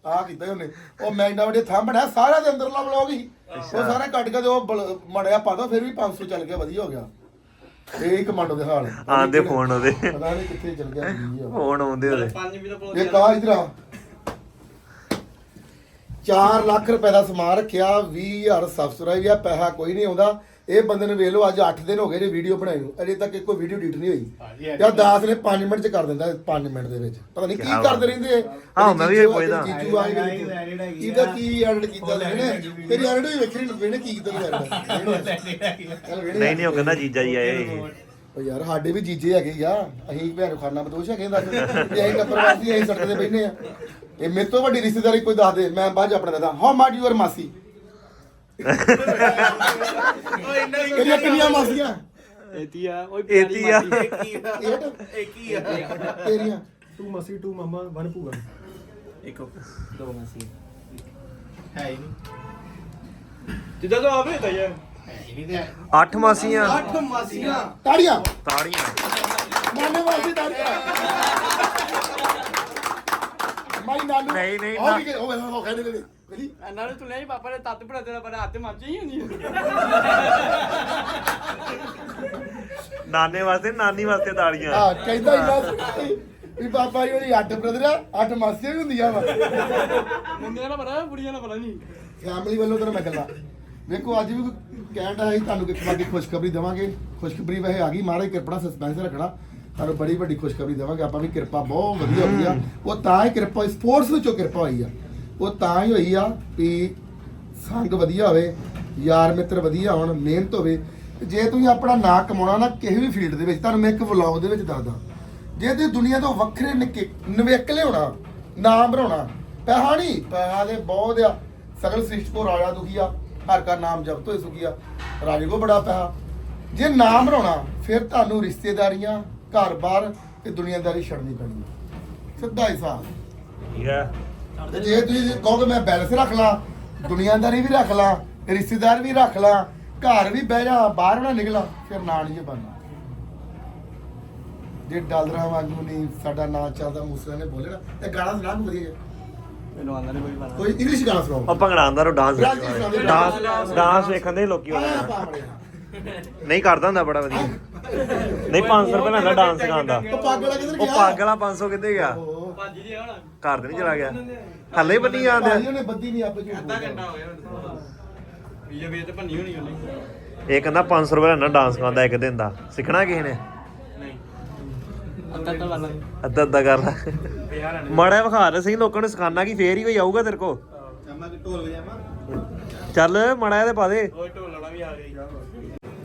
ਆ ਕੀਤਾ ਉਹਨੇ। ਉਹ ਮੈਂ ਇੰਨਾ ਵੱਡੇ ਥੰਮ ਬਣਿਆ ਸਾਰਾ ਦੇ ਅੰਦਰਲਾ ਵਲੌਗ ਹੀ। ਉਹ ਸਾਰਾ ਕੱਟ ਕੇ ਤੇ ਉਹ ਮੜਿਆ ਪਾਦਾ ਫਿਰ ਵੀ 500 ਚੱਲ ਗਿਆ ਵਧੀਆ ਹੋ ਗਿਆ। ਇਹ ਕਮਾਂਡੋ ਦੇ ਹਾਲ। ਆਂਦੇ ਫੋਨ ਉਹਦੇ। ਪਤਾ ਨਹੀਂ ਕਿੱਥੇ ਚੱਲ ਗਿਆ। ਫੋਨ ਆਉਂਦੇ ਉਹਦੇ। ਇਹ ਕਾ ਇਧਰ ਆ 4 ਲੱਖ ਰੁਪਏ ਦਾ ਸਮਾਨ ਰੱਖਿਆ 20000 ਸਬਸਕ੍ਰਾਈਬ ਆ ਪੈਸਾ ਕੋਈ ਨਹੀਂ ਆਉਂਦਾ। ਇਹ ਬੰਦੇ ਨੂੰ ਵੇਖ ਲਓ ਅੱਜ 8 ਦਿਨ ਹੋ ਗਏ ਜੇ ਵੀਡੀਓ ਬਣਾਈ ਨੂੰ। ਅਜੇ ਤੱਕ ਕੋਈ ਵੀਡੀਓ ਐਡਿਟ ਨਹੀਂ ਹੋਈ। ਜਾਂ ਦਾਸ ਨੇ 5 ਮਿੰਟ ਚ ਕਰ ਦਿੰਦਾ 5 ਮਿੰਟ ਦੇ ਵਿੱਚ। ਪਤਾ ਨਹੀਂ ਕੀ ਕਰਦੇ ਰਹਿੰਦੇ ਹਾਂ, ਮੈਂ ਵੀ ਇਹ ਪੁੱਛਦਾ। ਜੀਜੂ ਆ ਗਏ ਇਹਦਾ ਕੀ ਐਡਿਟ ਕੀਤਾ ਲੈਣੇ ਤੇਰੀ ਐਡਿਟ ਵੀ ਵੇਖਣੀ ਵੇਣੇ ਕੀ ਕੀਤਾ ਤੂੰ ਐਡਿਟ ਨਹੀਂ ਨਹੀਂ ਉਹ ਕਹਿੰਦਾ ਜੀਜਾ ਜੀ ਆਏ। ਉਹ ਯਾਰ ਸਾਡੇ ਵੀ ਜੀਜੇ ਹੈਗੇ ਆ। ਅਸੀਂ ਭੈਣ ਨੂੰ ਖਾਣਾ ਬਦੋਸ਼ ਹੈਗੇ ਦੱਸ। ਵੀ ਅਸੀਂ ਟੱਪਰਵਾਸੀ ਅਸੀਂ ਸੜਕ ਤੇ ਬੈਠੇ ਆ। ਇਹ ਮੇਰੇ ਤੋਂ ਵੱਡੀ ਰਿਸ਼ਤੇਦਾਰੀ ਕੋਈ ਦੱਸ ਦੇ। ਮੈਂ ਬਾਅਦ ਚ ਆਪਣਾ ਦੱਸਦਾ। ਹਾਊ ਮਾਟ ਯੂਅਰ ਮਾਸੀ? ਕਿੰਨੀਆਂ ਕਿੰਨੀਆਂ ਮਾਸੀਆਂ? ਏਤੀ ਆ ਓਏ ਏਤੀ ਆ ਏਟ ਤੇਰੀਆਂ। ਟੂ ਮਾਸੀ ਟੂ ਮਾਮਾ ਵਨ ਭੂਆ। ਇੱਕ ਦੋ ਮਾਸੀ ਹੈ ਹੀ ਨਹੀਂ। ਜਿੱਦਾਂ ਤੋਂ ਆਵੇ ਤਾਂ ਯਾਰ। ਹੈ ਹੀ ਅੱਠ ਮਾਸੀਆਂ। ਅੱਠ ਮਾਸੀਆਂ। ਤਾੜੀਆਂ। ਤਾੜੀਆਂ। ਨਾਨੇ ਵਾਸੀ ਤਾੜੀਆਂ। ਮਾਈ ਨਾਨੂ। ਨਹੀਂ, ਨਹੀਂ, ਉਹ ਵੀ ਉਹ ਉਹ ਕਹਿੰਦੇ ਨੇ ਮੇਰੀ ਇਹਨਾਂ ਨੂੰ ਤੂੰ ਨਹੀਂ ਪਾਪਾ ਨੇ ਤੱਤ ਬਣਾ ਦੇਣਾ ਪਰ ਹੱਥ ਮੱਚ ਹੀ ਹੁੰਦੀ ਨਾਨੇ ਵਾਸਤੇ ਨਾਨੀ ਵਾਸਤੇ ਤਾੜੀਆਂ ਆ ਕਹਿੰਦਾ ਇੰਨਾ ਸੀ ਵੀ ਬਾਬਾ ਜੀ ਉਹਦੀ ਅੱਠ ਬ੍ਰਦਰ ਆ ਅੱਠ ਮਾਸੀਆਂ ਵੀ ਹੁੰਦੀਆਂ ਵਾ। ਮੁੰਡਿਆਂ ਦਾ ਪਤਾ ਬੁੜੀਆਂ ਦਾ ਪਤਾ ਨਹੀਂ। ਫੈਮਿਲੀ ਵੱਲੋਂ ਤੇਰਾ ਮੈਂ ਗੱਲਾਂ। ਵੇਖੋ ਅੱਜ ਵੀ ਕਹਿਣ ਦਾ ਹੈ ਤੁਹਾਨੂੰ ਕਿ ਬਾਕੀ ਖੁਸ਼ਖਬਰੀ ਦੇਵਾਂਗੇ। ਖੁਸ਼ਖਬਰੀ ਵੈਸੇ ਆ ਗਈ ਮਹਾਰਾਜ ਕਿਰਪਾ ਸਸਪੈਂਸ ਰੱਖਣਾ। ਤੁਹਾਨੂੰ ਬੜੀ ਵੱਡੀ ਖੁਸ਼ਖਬਰੀ ਦੇਵਾਂਗੇ ਆਪਾਂ ਵੀ ਕਿਰਪਾ ਬਹੁਤ ਵਧੀਆ ਹੋਈ ਆ। ਉਹ ਤਾਂ ਹੀ ਕਿਰਪਾ ਸਪੋਰਟਸ ਵਿੱਚੋਂ ਕਿਰਪਾ ਹੋਈ ਆ। ਉਹ ਤਾਂ ਹੀ ਹੋਈ ਆ ਵੀ ਸੰਗ ਵਧੀਆ ਹੋਵੇ ਯਾਰ ਮਿੱਤਰ ਵਧੀਆ ਹੋਣ ਮਿਹਨਤ ਹੋਵੇ। ਜੇ ਤੁਸੀਂ ਆਪਣਾ ਨਾਂ ਕਮਾਉਣਾ ਨਾ ਕਿਸੇ ਵੀ ਫੀਲਡ ਦੇ ਵਿੱਚ ਤੁਹਾਨੂੰ ਮੈਂ ਇੱਕ ਵਲੌਗ ਦੇ ਵਿੱਚ ਦੱਸਦਾ। ਜੇ ਤੁਸੀਂ ਦੁਨੀਆ ਤੋਂ ਵੱਖਰੇ ਨਿੱਕੇ ਨਵੇਕਲੇ ਹੋਣਾ ਨਾਮ ਬਣਾਉਣਾ ਪੈਸਾ ਨਹੀਂ ਪੈਸਾ ਦੇ ਬਹੁਤ ਆ। ਸਗਲ ਸ੍ਰਿਸ਼ਟ ਕੋ ਰਾਜਾ ਦੁਖੀਆ ਹਰ ਕਾ ਨਾਮ ਜਪਤ ਸੁਖੀਆ ਰਾਜੇ ਕੋ ਬੜਾ ਪੈਸਾ। ਜੇ ਨਾਮ ਬਣਾਉਣਾ ਫਿਰ ਤੁਹਾਨੂੰ ਰਿਸ਼ਤੇਦਾਰੀਆਂ ਘਰ-ਬਾਰ ਤੇ ਦੁਨੀਆਦਾਰੀ ਛੱਡਣੀ ਪੈਣੀ ਹੈ। ਸਿੱਧਾ ਹਿਸਾਬ ਠੀਕ ਹੈ। ਤੇ ਜੇ ਤੁਸੀਂ ਕਹੋਗੇ ਮੈਂ ਬੈਲੈਂਸ ਰੱਖ ਲਾਂ ਦੁਨੀਆਦਾਰੀ ਵੀ ਰੱਖ ਲਾਂ ਰਿਸ਼ਤੇਦਾਰ ਵੀ ਰੱਖ ਲਾਂ ਘਰ ਵੀ ਬਹਿ ਜਾ ਬਾਹਰ ਨਾ ਨਿਕਲਾਂ ਫਿਰ ਨਾਂ ਨਹੀਂ ਜੇ ਬਣਨਾ। ਜੇ ਡਾਲਰਾਂ ਵਾਂਗੂ ਨਹੀਂ ਸਾਡਾ ਨਾਂ ਚੱਲਦਾ ਮੂਸਾ ਨੇ ਬੋਲਣਾ ਤੇ ਗਾਣਾ ਸੁਣਾ ਨੂੰ ਵਧੀਆ। ਜਿਹਾ। ਮੈਨੂੰ ਆਂਦਾ ਨਹੀਂ ਕੋਈ ਪਤਾ ਕੋਈ ਇੰਗਲਿਸ਼ ਗਾਣਾ ਸੁਣਾਓ। ਉਹ ਭੰਗੜਾ ਆਂਦਾ ਰੋ ਡਾਂਸ ਡਾਂਸ ਹੀ ਵੇਖਣ ਦੇ ਲੋਕੀ ਆਹ ਨਾਲ ਬਾਬੜੇ। ਨਹੀਂ ਕਰਦਾ ਹੁੰਦਾ ਬੜਾ ਵਧੀਆ। ਨਹੀਂ 500 ਰੁਪਏ ਲੈਂਦਾ ਡਾਂਸ ਸਿਖਾਉਂਦਾ ਉਹ ਪਾਗਲਾ ਕਿੱਧਰ ਉਹ ਗਿਆ? ਪਾਗਲਾ 500 ਕਿੱਥੇ ਗਿਆ? ਉਹ ਭੱਜ ਜੀ ਹੁਣ ਘਰ ਦੇ ਨਹੀਂ ਚਲਾ ਗਿਆ। ਹੱਲੇ ਬੰਨੀ ਜਾਂਦੇ ਭਾਈ ਉਹਨੇ ਬੱਦੀ ਨਹੀਂ ਆਪੇ ਝੂਠ ਅੱਧਾ ਬੋਲਿਆ। ਘੰਟਾ ਹੋ ਗਿਆ ਵੀਜ਼ਾ ਵੇ ਤੇ ਭੰਨੀ ਹੋਣੀ ਉਹਨੇ। ਇਹ ਕਹਿੰਦਾ 500 ਰੁਪਏ ਲੈਂਦਾ ਡਾਂਸ ਸਿਖਾਉਂਦਾ ਇੱਕ ਦਿਨ ਦਾ। ਸਿੱਖਣਾ ਕਿਸੇ ਨੇ? ਨਹੀਂ। ਅੱਧਾ ਅੱਧਾ ਵਾਲਾ ਅੱਧਾ ਅੱਧਾ ਕਰ ਲੈ। ਮਾੜਾ ਜਿਹਾ ਵਿਖਾ ਦੇ ਸਹੀ ਲੋਕਾਂ ਨੂੰ ਸਿਖਾਣਾ ਕੀ ਫੇਰ ਹੀ ਕੋਈ ਆਊਗਾ ਤੇਰੇ ਕੋ ਜਮਾ ਕਿ ਢੋਲ ਵਜਾਵਾਂ? ਚੱਲ ਮਾੜਾ ਜਿਹਾ ਤੇ ਪਾ ਦੇ। ਓਏ ਢੋਲ ਵਾਲਾ ਵੀ ਆ ਗਈ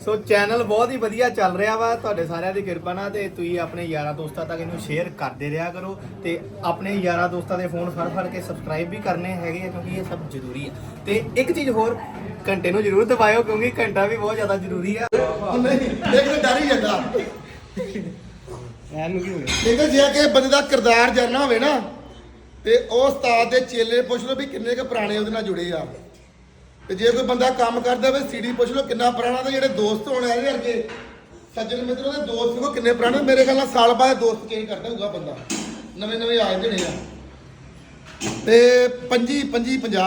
ਸੋ ਚੈਨਲ ਬਹੁਤ ਹੀ ਵਧੀਆ ਚੱਲ ਰਿਹਾ ਵਾ। ਤੁਹਾਡੇ ਸਾਰਿਆਂ ਦੀ ਕਿਰਪਾ ਨਾਲ ਤੇ ਤੁਸੀਂ ਆਪਣੇ ਯਾਰਾਂ ਦੋਸਤਾਂ ਤੱਕ ਇਹਨੂੰ ਸ਼ੇਅਰ ਕਰਦੇ ਰਿਹਾ ਕਰੋ ਤੇ ਆਪਣੇ ਯਾਰਾਂ ਦੋਸਤਾਂ ਦੇ ਫੋਨ ਫੜ ਫੜ ਕੇ ਸਬਸਕ੍ਰਾਈਬ ਵੀ ਕਰਨੇ ਹੈਗੇ ਆ ਕਿਉਂਕਿ ਇਹ ਸਭ ਜ਼ਰੂਰੀ ਹੈ ਤੇ ਇੱਕ ਚੀਜ਼ ਹੋਰ ਘੰਟੇ ਨੂੰ ਜ਼ਰੂਰ ਦਬਾਇਓ ਕਿਉਂਕਿ ਘੰਟਾ ਵੀ ਬਹੁਤ ਜ਼ਿਆਦਾ ਜ਼ਰੂਰੀ ਆ। ਨਹੀਂ ਡਰ ਹੀ ਜਾਂਦਾ। ਐਨੂੰ ਕੀ ਹੋ ਗਿਆ? ਕਹਿੰਦੇ ਜੇ ਕਿ ਬੰਦੇ ਦਾ ਕਿਰਦਾਰ ਜਾਨਣਾ ਹੋਵੇ ਨਾ ਤੇ ਉਹ ਉਸਤਾਦ ਦੇ ਚੇਲੇ ਪੁੱਛ ਲਓ ਵੀ ਕਿੰਨੇ ਕੁ ਪੁਰਾਣੇ ਉਹਦੇ ਨਾਲ ਜੁੜੇ ਆ। ਤੇ ਜੇ ਕੋਈ ਬੰਦਾ ਕੰਮ ਕਰਦਾ ਹੋਵੇ ਸੀਡੀ ਪੁੱਛ ਲਓ ਕਿੰਨਾ ਪੁਰਾਣਾ ਤੇ ਜਿਹੜੇ ਦੋਸਤ ਹੋਣੇ ਆ ਇਹਦੇ ਵਰਗੇ। ਸੱਜਣ ਮਿੱਤਰੋ ਦੇ ਦੋਸਤ ਕੋ ਕਿੰਨੇ ਪੁਰਾਣੇ ਮੇਰੇ ਖਿਆਲ ਨਾਲ ਸਾਲ ਬਾਅਦ ਦੋਸਤ ਚੇਂਜ ਕਰਦਾ ਹੋਊਗਾ ਬੰਦਾ। ਨਵੇਂ ਨਵੇਂ ਆਏ ਜਿਹੜੇ ਆ। ਤੇ 25 25 50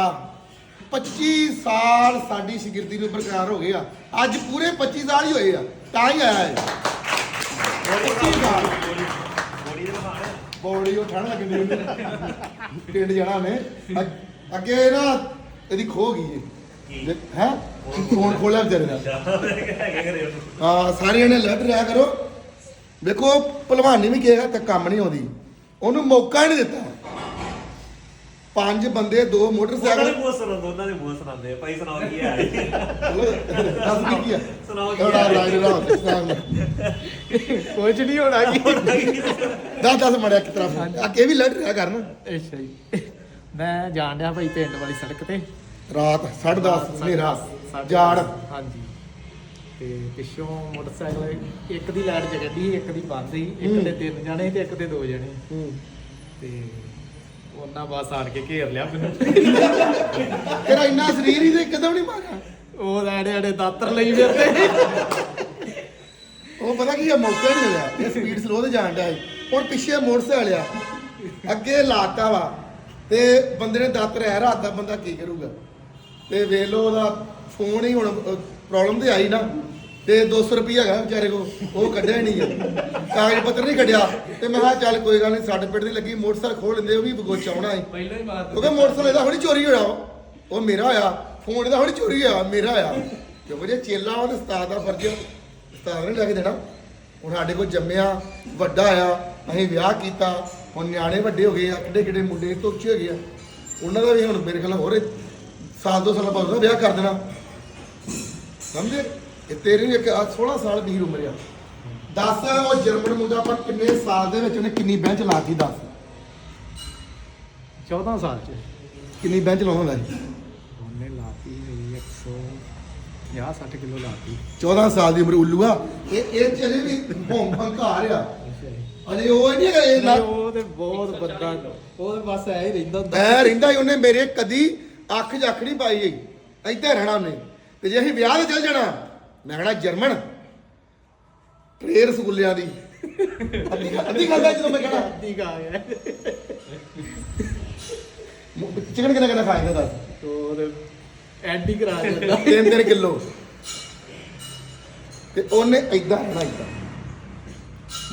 25 ਸਾਲ ਸਾਡੀ ਸ਼ਗਿਰਦੀ ਨੂੰ ਬਰਕਰਾਰ ਹੋ ਗਏ ਆ। ਅੱਜ ਪੂਰੇ 25 ਸਾਲ ਹੀ ਹੋਏ ਆ। ਤਾਂ ਹੀ ਆਇਆ ਹੈ 25 ਸਾਲ। ਬੋੜੀ ਉਹ ਠਣ ਲੱਗਦੀ ਉਹਨੇ ਪਿੰਡ ਜਾਣਾ ਨੇ ਅੱਗੇ ਨਾ ਇਹਦੀ ਖੋ ਗਈ ਹੈ ਹੈ? ਫੋਨ ਖੋਲਿਆ ਵਿਚਾਰੇ ਦਾ ਹਾਂ ਸਾਰਿਆਂ ਨੇ ਅਲਰਟ ਰਿਹਾ ਕਰੋ। ਵੇਖੋ ਭਲਵਾਨੀ ਵੀ ਕਿਹਾ ਤੇ ਕੰਮ ਨਹੀਂ ਆਉਂਦੀ। ਉਹਨੂੰ ਮੌਕਾ ਹੀ ਨਹੀਂ ਦਿੱਤਾ। ਪੰਜ ਬੰਦੇ ਦੋ ਮੋਟਰਸਾਈਕਲ। ਮੂੰਹ ਸੁਣਾਉਂਦੇ ਉਹਨਾਂ ਦੇ ਮੂੰਹ ਸੁਣਾਉਂਦੇ। ਭਾਈ ਸੁਣਾਓ ਕੀ ਹੈ ਦੱਸ ਕੀ ਕੀ ਆ? ਸੁਣਾਓ ਕੀ ਥੋੜਾ ਹੈ? ਰਾਜ ਰਾਜ ਕੁਝ ਨਹੀਂ ਹੋਣਾ ਕੀ ਦੱਸ ਦੱਸ ਮੜਿਆ ਕਿ ਤਰ੍ਹਾਂ। ਅੱਗੇ ਵੀ ਲੜ ਰਿਹਾ ਕਰਨ। ਅੱਛਾ ਜੀ। ਮੈਂ ਜਾਣ ਡਿਆ ਭਾਈ ਪਿੰਡ ਵਾਲੀ ਸੜਕ ਤੇ। ਰਾਤ 10:30 ਹਨੇਰਾ ਜਾੜ। ਹਾਂਜੀ। ਤੇ ਪਿੱਛੋਂ ਮੋਟਰਸਾਈਕਲ ਇੱਕ ਦੀ ਲਾਈਟ ਜਗਦੀ ਸੀ ਇੱਕ ਦੀ ਬੰਦ ਸੀ ਇੱਕ ਦੇ ਤਿੰਨ ਜਣੇ ਤੇ ਇੱਕ ਦੇ ਦੋ ਜਣੇ। ਤੇ ਉਹਨਾਂ ਬਸ ਆਣ ਕੇ ਘੇਰ ਲਿਆ ਮੈਨੂੰ। ਤੇਰਾ ਇੰਨਾ ਸਰੀਰ ਹੀ ਤੇ ਕਦਮ ਨਹੀਂ ਮਾਰਿਆ। ਉਹ ਐੜੇ ਐੜੇ ਦਾਤਰ ਲਈ ਫਿਰਦੇ। ਉਹ ਪਤਾ ਕੀ ਆ ਮੌਕਾ ਨਹੀਂ ਮਿਲਿਆ। ਇਹ ਸਪੀਡ ਸਲੋ ਤੇ ਜਾਣ ਸੀ। ਹੁਣ ਪਿੱਛੇ ਮੋਟਰਸਾਈਕਲ ਆ। ਅੱਗੇ ਲਾਤਾ ਵਾ। ਤੇ ਬੰਦੇ ਨੇ ਦਾਤਰ ਹੈ ਰਾਤ ਦਾ ਬੰਦਾ ਕੀ ਕਰੂਗਾ? ਤੇ ਵੇਖ ਲਓ ਉਹਦਾ ਫੋਨ ਹੀ ਹੁਣ ਪ੍ਰੋਬਲਮ ਤੇ ਆਈ ਨਾ। ਤੇ 200 ਰੁਪਏ ਹੈਗਾ ਵਿਚਾਰੇ ਕੋ ਉਹ ਕੱਢਿਆ ਹੀ ਨਹੀਂ ਹੈ ਕਾਗਜ਼ ਪੱਤਰ ਨਹੀਂ ਕੱਢਿਆ। ਤੇ ਮੈਂ ਕਿਹਾ ਚੱਲ ਕੋਈ ਗੱਲ ਨਹੀਂ ਸਾਡੇ ਪਿੰਡ ਦੀ ਲੱਗੀ ਮੋਟਰਸਾਈਕਲ ਖੋਲ ਲੈਂਦੇ ਉਹ ਵੀ ਬਗੋਚਾ ਆਉਣਾ ਹੈ ਪਹਿਲਾਂ ਹੀ ਮਾਰ ਕਿਉਂਕਿ ਮੋਟਰਸਾਈਕਲ ਇਹਦਾ ਹੁਣੀ ਚੋਰੀ ਹੋਇਆ ਉਹ। ਉਹ ਮੇਰਾ ਹੋਇਆ ਫੋਨ ਇਹਦਾ ਹੁਣੀ ਚੋਰੀ ਹੋਇਆ ਮੇਰਾ ਹੋਇਆ ਕਿਉਂਕਿ ਜੇ ਚੇਲਾ ਤੇ ਉਸਤਾਦ ਦਾ ਫਰਜ਼ ਉਸਤਾਦ ਨੇ ਲੈ ਕੇ ਦੇਣਾ। ਹੁਣ ਸਾਡੇ ਕੋਲ ਜੰਮਿਆ ਵੱਡਾ ਆ ਅਸੀਂ ਵਿਆਹ ਕੀਤਾ। ਹੁਣ ਨਿਆਣੇ ਵੱਡੇ ਹੋ ਗਏ ਆ ਕਿੱਡੇ ਕਿੱਡੇ ਮੁੰਡੇ ਤੋਂ ਉੱਚੇ ਹੋ ਗਏ ਆ। ਉਹਨਾਂ ਦਾ ਵੀ ਹੁਣ ਮੇਰੇ ਖਿਆਲ ਹੋਰ ਸਾਲ ਦੋ ਸਾਲ ਬਾਅਦ ਉਹਦਾ ਵਿਆਹ ਕਰ ਦੇਣਾ। ਸਮਝੇ? ਇਹ ਤੇਰੀ ਵੀ ਇੱਕ ਆਹ 16 ਸਾਲ ਦੀ ਉਮਰ ਆ। ਦੱਸ ਉਹ ਜਰਮਨ ਮੁੰਡਾ ਪਰ ਕਿੰਨੇ ਸਾਲ ਦੇ ਵਿੱਚ ਉਹਨੇ ਕਿੰਨੀ ਬੈਂਚ ਲਾਤੀ ਦੱਸ। 14 ਸਾਲ ਚ। ਕਿੰਨੀ ਬੈਂਚ ਲਾਉਂਦਾ ਜੀ? ਉਹਨੇ ਲਾਤੀ ਮੇਰੀ 150 60 ਕਿਲੋ ਲਾਤੀ। 14 ਸਾਲ ਦੀ ਉਮਰ ਉੱਲੂ ਆ। ਇਹ ਇਹ ਚਲੇ ਵੀ ਭੌਂ ਹੰਕਾਰ ਆ। ਅਜੇ ਉਹ ਨਹੀਂ ਇਹ ਉਹ ਤੇ ਬਹੁਤ ਬੰਦਾ ਉਹ ਬਸ ਐ ਹੀ ਰਹਿੰਦਾ ਹੁੰਦਾ। ਐ ਰਹਿੰਦਾ ਹੀ ਉਹਨੇ ਮੇਰੇ ਕਦੀ ਅੱਖ ਜੱਖ ਨਹੀਂ ਪਾਈ ਗਈ। ਇੱਥੇ ਰਹਿਣਾ ਉਹਨੇ। ਤੇ ਜੇ ਅਸੀਂ ਵਿਆਹ ਤੇ ਚੱਲ ਜਾਣਾ ਮੈਂ ਕਹਣਾ ਜਰਮਨ ਟ੍ਰੇਰ ਸਕੂਲਿਆਂ ਦੀ। ਅੱਧੀ ਅੱਧੀ ਗੱਲ ਹੈ ਜਦੋਂ ਮੈਂ ਕਹਣਾ। ਠੀਕ ਆ। ਗਿਆ ਚਿਕਨ ਕਿੰਨਾ ਕਿੰਨਾ ਖਾਏਗਾ ਦੱਸ? ਤੇ ਐਂਟੀ ਕਰਾ ਤਿੰਨ ਤਿੰਨ ਕਿਲੋ। ਤੇ ਉਹਨੇ ਐਦਾਂ ਰਹਿਣਾ ਐਦਾਂ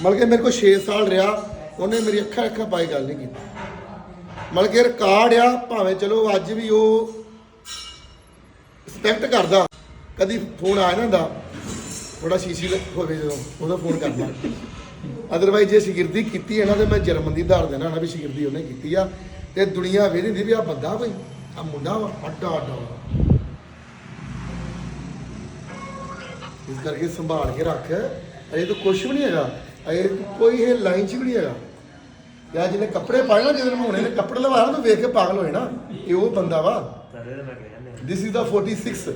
ਮਤਲਬ ਕਿ ਮੇਰੇ ਕੋਲ 6 ਸਾਲ ਰਿਹਾ ਉਹਨੇ ਮੇਰੀ ਅੱਖਾਂ ਅੱਖਾਂ ਪਾਈ ਗੱਲ ਨਹੀਂ ਕੀਤੀ। ਮਤਲਬ ਕਿ ਰਿਕਾਰਡ ਆ, ਭਾਵੇਂ ਚਲੋ ਅੱਜ ਵੀ ਉਹ ਰਿਸਪੈਕਟ ਕਰਦਾ। ਕਦੀ ਫੋਨ ਆ ਜਾਂਦਾ ਥੋੜਾ ਸ਼ੀਸ਼ੀ ਹੋਵੇ ਜਦੋਂ, ਉਹਦਾ ਫੋਨ ਕਰਦਾ। ਅਦਰਵਾਈਜ਼ ਜੇ ਸ਼ਗਿਰਦੀ ਕੀਤੀ ਹੈ ਨਾ, ਤੇ ਮੈਂ ਜਰਮਨ ਦੀ ਧਾਰ ਦੇਣਾ, ਨਾ ਵੀ ਸ਼ਗਿਰਦੀ ਉਹਨੇ ਕੀਤੀ ਆ। ਤੇ ਦੁਨੀਆ ਵੇਖਦੀ ਦੀ ਵੀ ਆ ਬੰਦਾ ਕੋਈ ਆ ਮੁੰਡਾ ਵਾ, ਅੱਡਾ ਅੱਡਾ ਵਾ। ਇਸ ਕਰਕੇ ਸੰਭਾਲ ਕੇ ਰੱਖ। ਅਜੇ ਤਾਂ ਕੁਝ ਵੀ ਨਹੀਂ ਹੈਗਾ। ਅਜੇ ਕੋਈ ਇਹ ਲਾਈਨ 'ਚ ਵੀ ਨਹੀਂ ਹੈਗਾ। ਯਾ ਜਿਹਨੇ ਕੱਪੜੇ ਪਾਏ ਨਾ ਜਿਹਦੇ ਨਹਾਉਣੇ ਨੇ, ਕੱਪੜੇ ਲਵਾਇਆ ਨਾ ਤੂੰ ਵੇਖ ਕੇ ਪਾਗਲ ਹੋਏ ਨਾ, ਇਹ ਉਹ ਬੰਦਾ ਵਾ। ਦਿਸ ਇਜ਼ ਦਾ 46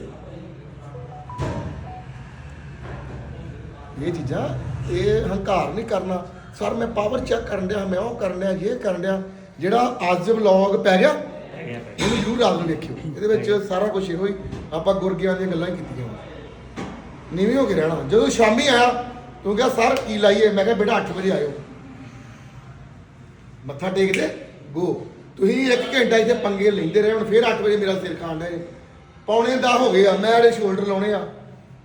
ਇਹ ਚੀਜ਼ਾਂ, ਇਹ ਹੰਕਾਰ ਨਹੀਂ ਕਰਨਾ। ਸਰ, ਮੈਂ ਪਾਵਰ ਚੈੱਕ ਕਰਨ ਡਿਆ, ਮੈਂ ਉਹ ਕਰਨ ਡਿਆ, ਇਹ ਕਰਨ ਡਿਆ। ਜਿਹੜਾ ਅੱਜ ਵਲੌਗ ਪੈ ਗਿਆ, ਇਹਨੂੰ ਜ਼ਰੂਰ ਰਾਤ ਨੂੰ ਵੇਖਿਓ। ਇਹਦੇ ਵਿੱਚ ਸਾਰਾ ਕੁਝ ਇਹੋ ਹੀ, ਆਪਾਂ ਗੁਰਗਿਆਂ ਦੀਆਂ ਗੱਲਾਂ ਹੀ ਕੀਤੀਆਂ। ਨੀਵੇਂ ਹੋ ਕੇ ਰਹਿਣਾ। ਜਦੋਂ ਸ਼ਾਮੀ ਆਇਆ, ਤੂੰ ਕਿਹਾ, ਸਰ, ਕੀ ਲਾਈਏ? ਮੈਂ ਕਿਹਾ, ਬੇਟਾ 8 ਵਜੇ ਆਇਓ। ਮੱਥਾ ਟੇਕਦੇ ਗੋ। ਤੁਸੀਂ ਇੱਕ ਘੰਟਾ ਇੱਥੇ ਪੰਗੇ ਲੈਂਦੇ ਰਹੇ, ਹੁਣ ਫੇਰ 8 ਵਜੇ ਮੇਰਾ ਸਿਰ ਖਾਣ ਡਏ। ਪੌਣੇ 10 ਹੋ ਗਏ ਆ, ਮੈਂ ਇਹਦੇ ਸ਼ੋਲਡਰ ਲਾਉਣੇ ਆ,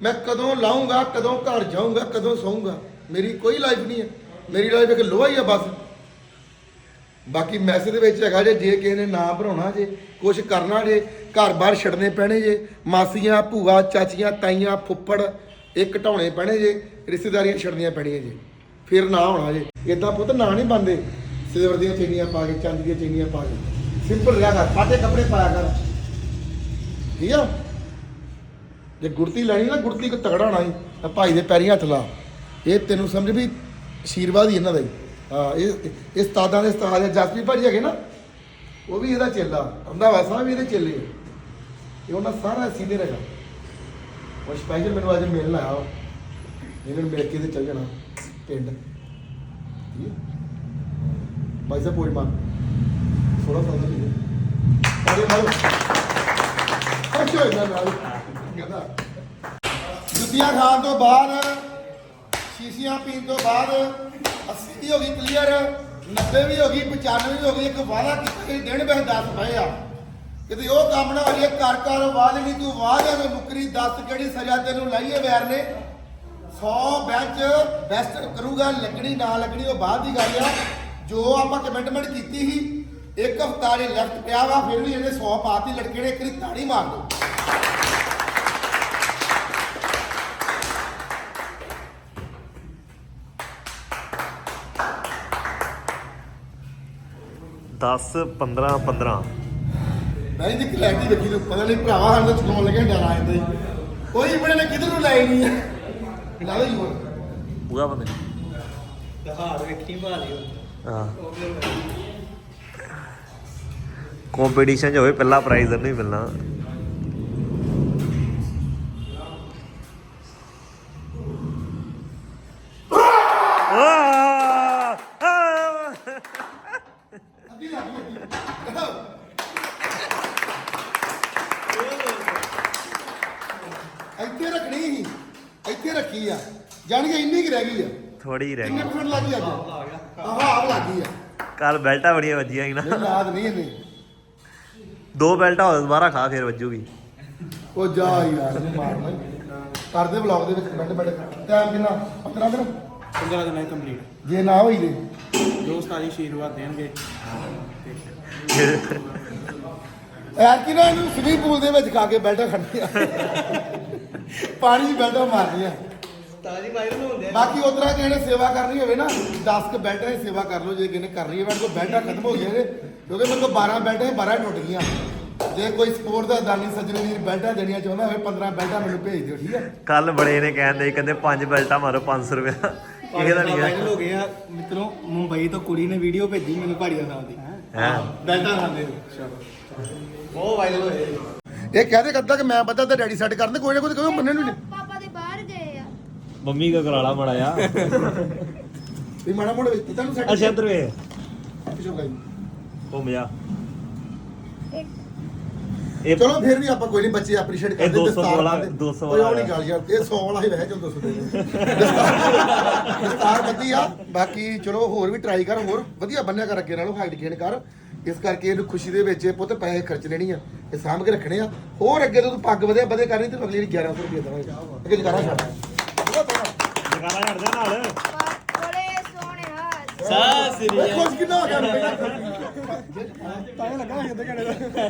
ਮੈਂ ਕਦੋਂ ਲਾਉਂਗਾ ਕਦੋਂ ਘਰ ਜਾਊਂਗਾ, ਕਦੋਂ ਸੌਂਗਾ, ਮੇਰੀ ਕੋਈ ਲਾਈਫ ਨਹੀਂ ਹੈ। ਮੇਰੀ ਲਾਈਫ ਇੱਕ ਲੋਹਾ ਹੀ ਆ ਬਸ। ਬਾਕੀ ਮੈਸੇਜ ਦੇ ਵਿੱਚ ਹੈਗਾ ਜੇ ਜੇ ਕਿਸੇ ਨੇ ਨਾ ਭਰਾਉਣਾ ਜੇ ਕੁਝ ਕਰਨਾ ਜੇ ਘਰ-ਬਾਰ ਛੱਡਨੇ ਪੈਣੇ ਜੇ, ਮਾਸੀਆਂ, ਭੂਆ, ਚਾਚੀਆਂ, ਤਾਈਆਂ, ਫੁੱਫੜ, ਇਹ ਘਟਾਉਣੇ ਪੈਣੇ ਜੇ, ਰਿਸ਼ਤੇਦਾਰੀਆਂ ਛੱਡਣੀਆਂ ਪੈਣੀਆਂ ਜੇ, ਫਿਰ ਨਾ ਹੋਣਾ ਜੇ। ਇਦਾਂ ਪੁੱਤ ਨਾ ਨਹੀਂ ਬੰਦੇ ਸਿਲਵਰ ਦੀਆਂ ਚੈਨੀਆਂ ਪਾ ਕੇ, ਚਾਂਦੀ ਦੀਆਂ ਚੈਨੀਆਂ ਪਾ ਕੇ। ਸਿੰਪਲ ਰਿਹਾ ਕਰ ਫਾਟੇ ਕੱਪੜੇ ਪਾਇਆ ਕਰ। ਠੀਕ ਆ? ਜੇ ਗੁੜਤੀ ਲੈਣੀ ਨਾ, ਗੁੜਤੀ ਕੋ ਤਗੜਾ ਹੋਣਾ ਸੀ। ਤਾਂ ਭਾਈ ਦੇ ਪੈਰੀਂ ਹੱਥ ਲਾ। ਇਹ ਤੈਨੂੰ ਸਮਝ ਵੀ ਆਸ਼ੀਰਵਾਦ ਹੀ ਇਹਨਾਂ ਦਾ ਹੀ। ਹਾਂ, ਇਹ ਇਹ ਉਸਤਾਦਾਂ ਦੇ ਉਸਤਾਦ ਹੈ ਜਸਪੀ ਭਾਜੀ ਹੈਗੇ ਨਾ, ਉਹ ਵੀ ਇਹਦਾ ਚੇਲਾ। ਰੰਧਾਵਾ ਸਾਹਿਬ ਵੀ ਇਹਦੇ ਚੇਲੇ ਇਹ ਉਹਨਾਂ ਸਾਰਾ ਸੀਨੀਅਰ ਹੈਗਾ ਉਹ ਸਪੈਸ਼ਲ ਮੈਨੂੰ ਅੱਜ ਮਿਲਣ ਆਇਆ ਵਾ। ਇਹਨਾਂ ਨੂੰ ਮਿਲ ਕੇ ਤੇ ਚੱਲ ਜਾਣਾ, ਪਿੰਡ। ਠੀਕ ਹੈ ਭਾਈ ਸਾਹਿਬ ਪੋਈ ਮਾਰ ਥੋੜਾ ਸਾਥ ਦੇ ਸਾਰੇ ਮਾਰੋ ਖੁਸ਼ ਹੋਏ ਨਾਲ ਕਹਿੰਦਾ ਜੁੱਤੀਆਂ ਖਾਣ ਤੋਂ ਬਾਅਦ ਸ਼ੀਸ਼ੀਆਂ ਪੀਣ ਤੋਂ ਬਾਅਦ 80 ਵੀ ਹੋ ਗਈ ਕਲੀਅਰ 90 ਵੀ ਹੋ ਗਈ 95 ਵੀ ਹੋ ਗਈ ਇੱਕ ਵਾਅਦਾ ਕੀਤਾ ਕਿ ਦਿਨ ਬਹਿ 10 ਪਏ ਆ ਕਿਤੇ ਉਹ ਕੰਮ ਨਾ ਹੋ ਘਰ ਘਰ ਕਰ ਆਵਾਜ਼ ਨਹੀਂ ਤੂੰ ਆਵਾਜ਼ ਐਵੇਂ ਮੁਕਰੀ ਦੱਸ ਕਿਹੜੀ ਸਜ਼ਾ ਤੈਨੂੰ ਲਾਈਏ ਵੈਰ ਨੇ 100 ਬੈਚ ਬੈਸਟ ਕਰੂਗਾ ਲੱਗਣੀ ਨਾ ਲੱਗਣੀ ਉਹ ਬਾਅਦ ਦੀ ਗੱਲ ਆ ਜੋ ਆਪਾਂ ਕਮਿਟਮੈਂਟ ਕੀਤੀ ਸੀ ਇੱਕ ਹਫਤਾ ਜੇ ਲੈਫਟ ਪਿਆ ਵਾ ਫਿਰ ਵੀ ਇਹਨੇ 100 ਪਾਤੀ ਲੜਕੇ ਨੇ ਇੱਕ ਵਾਰੀ ਤਾੜੀ ਮਾਰ ਦੋ ਦਸ 15 15 ਮੈਂ ਇਹਦੀ ਕਲੈਰਿਟੀ ਵੇਖੀ ਤੂੰ ਪਤਾ ਨਹੀਂ ਭਰਾਵਾ ਹਾਂ ਤਾਂ ਚਲਾਉਣ ਲੱਗੇ ਡਰ ਆ ਜਾਂਦਾ। ਕੋਈ ਬਣੇ ਨੇ ਕਿਧਰ ਨੂੰ ਲਾਈ ਨਹੀਂ। ਹੈ ਲਾ ਲਈ ਹੋਰ ਪੂਰਾ ਬੰਦੇ ਹਾਰ ਵੇਖੀ ਭਾਲੀ ਹਾਂ ਕੰਪੀਟੀਸ਼ਨ 'ਚ ਹੋਵੇ, ਪਹਿਲਾ ਪ੍ਰਾਈਜ਼ ਨਹੀਂ ਮਿਲਣਾ ਇੱਥੇ ਰੱਖਣੀ ਸੀ। ਇੱਥੇ ਰੱਖੀ ਆ। ਜਾਣ ਕੇ ਇੰਨੀ ਕਿ ਰਹਿ ਗਈ ਆ। ਥੋੜੀ ਰਹਿ ਕਿੰਨੇ ਗਈ ਫੁੱਟ ਲੱਗੀ ਅੱਜ? ਆਹ ਆਹ ਲੱਗੀ ਆ। ਕੱਲ ਬੈਲਟਾਂ ਬੜੀਆਂ ਵੱਜੀਆਂ ਸੀ ਨਾ। ਨਹੀਂ ਯਾਦ ਨਹੀਂ ਇਹਨੇ। ਦੋ ਬੈਲਟਾਂ ਹੋਰ ਦੁਬਾਰਾ ਖਾ ਫੇਰ ਵੱਜੂਗੀ। ਉਹ ਜਾ ਯਾਰ ਇਹਨੂੰ ਮਾਰਨਾ। ਕਰਦੇ ਵਲੌਗ ਦੇ ਵਿੱਚ ਕਮੈਂਟ ਬੈਠ ਟਾਈਮ ਕਿੰਨਾ? 15 ਦਿਨ? 15 ਦਿਨਾਂ ਕੰਪਲੀਟ ਜੇ ਨਾ ਹੋਈ ਤੇ ਦੋਸਤ ਆਜੀ ਆਸ਼ੀਰਵਾਦ ਦੇਣਗੇ। ਐਰ ਕੀ ਨਾ ਇਹਨੂੰ ਸਵੀਮਿੰਗ ਪੂਲ ਦੇ ਵਿੱਚ ਖਾ ਕੇ ਬੈਲਟਾਂ ਖੜਨੀਆਂ ਪਾਣੀ 'ਚ ਬੈਲਟਾਂ ਵਾਇਰਲ ਹੁੰਦੇ ਬਾਕੀ ਉਤਰਾ ਕਿਸੇ ਨੇ ਸੇਵਾ ਕਰਨੀ ਹੋਵੇ ਨਾ 10 ਕ ਬੈਲਟਾਂ ਦੀ ਸੇਵਾ ਕਰ ਲਓ ਜੇ ਕਿਸੇ ਨੇ ਕਰਨੀ ਹੈ ਮੇਰੇ ਕੋਲ ਬੈਲਟਾਂ ਖਤਮ ਹੋ ਗਈਆਂ ਨੇ ਕਿਉਂਕਿ ਮੇਰੇ ਕੋਲ 12 ਬੈਲਟਾਂ ਸੀ 12 ਟੁੱਟ ਗਈਆਂ। ਜੇ ਕੋਈ ਸਪੋਰਟ ਦਾ ਦਾਨੀ ਸੱਜਣ ਵੀਰ ਬੈਲਟਾਂ ਦੇਣੀਆਂ ਚਾਹੁੰਦਾ ਹੋਵੇ 15 ਬੈਲਟਾਂ ਮੈਨੂੰ ਭੇਜ ਦਿਓ ਠੀਕ ਹੈ? ਕੱਲ ਬੜੇ ਨੇ ਕਹਿੰਦੇ ਕਹਿੰਦੇ ਪੰਜ ਬੈਲਟਾਂ ਮਾਰੋ 500 ਰੁਪਇਆ ਇਹ ਤਾਂ ਨਹੀਂ ਵਾਇਰਲ ਹੋ ਗਏ ਆ। ਮਿੱਤਰੋ ਮੁੰਬਈ ਤੋਂ ਕੁੜੀ ਨੇ ਵੀਡੀਓ ਭੇਜੀ ਮੈਨੂੰ ਪਹਾੜੀ ਦਾ ਨਾਮ ਦੀ। ਹੈ? ਬੈਲਟਾਂ ਖਾਂਦੇ ਬਹੁਤ ਵਾਇਰਲ ਹੋਏ। ਇਹ ਕਹਦੇ ਕਰਦਾ ਕਿ ਮੈਂ ਬੱਦਾ ਤੇ ਡੈਡੀ ਸੈੱਟ ਕਰਦੇ ਕੋਈ ਨਾ ਕੋਈ ਕੋਈ ਮੰਨਣ ਨੂੰ ਨਹੀਂ ਪਾਪਾ ਦੇ ਬਾਹਰ ਗਏ ਆ ਮੰਮੀ ਕਾ ਕਰਾਲਾ ਮੜਾ ਆ ਵੀ ਮਾੜਾ ਮੋੜਾ ਵਿੱਚ ਤੁਹਾਨੂੰ ਸੈੱਟ ਅੱਛਾ ਇੱਧਰ ਵੇ ਪਿੱਛੋਂ ਗਾਈ ਘੁੰਮ ਜਾ। ਇਹ ਚਲੋ ਫਿਰ ਵੀ ਆਪਾਂ ਕੋਈ ਨਹੀਂ ਬੱਚੇ ਐਪਰੀਸ਼ੀਏਟ ਕਰਦੇ ਇਹ 200 ਦਸਤਾਰ ਵਾਲਾ- ਬੰਨ੍ਹਦੇ। 200 ਕੋਈ ਉਹ ਵਾਲਾ। ਨਹੀਂ ਗੱਲ ਯਾਰ ਇਹ 100 ਵਾਲਾ ਹੀ ਵਹਿ ਚਲ 200 ਦੇ। ਦਸਤਾਰ ਬੱਦੀ ਆ ਬਾਕੀ ਚਲੋ ਹੋਰ ਵੀ ਟਰਾਈ ਕਰ ਹੋਰ ਵਧੀਆ ਬੰਨਿਆ ਕਰ ਅੱਗੇ ਨਾਲੋਂ ਹਾਈਟ ਗੇਨ ਕਰ। ਇਸ ਕਰਕੇ ਇਹਨੂੰ ਖੁਸ਼ੀ ਦੇ ਵਿੱਚ ਪੁੱਤ ਪੈਸੇ ਖਰਚ ਲੈਣੀ ਆ ਇਹ ਸਾਂਭ ਕੇ ਰੱਖਣੇ ਆ। ਹੋਰ ਅੱਗੇ ਤੋਂ ਤੂੰ ਪੱਗ ਵਧਿਆ ਵਧੇ ਕਰਨੀ ਤੇ ਅਗਲੀ ਵਾਰੀ 1100 ਰੁਪਏ ਦੇਵਾਂਗੇ। ਅੱਗੇ ਜਗਾਰਾ ਛੱਡ। ਬਹੁਤ ਜਗਾਲਾ ਛੱਡ ਦੇ ਨਾਲ। ਬੜੇ ਸੋਹਣਿਆ ਸਾਸਰੀ ਇਹ ਖੁਸ਼ ਕਿੰਨਾ ਹੋ ਗਿਆ ਪਹਿਲਾਂ ਤਾਂ ਲੱਗਾ ਸੀ ਅੱਧੇ ਘੰਟੇ ਦਾ।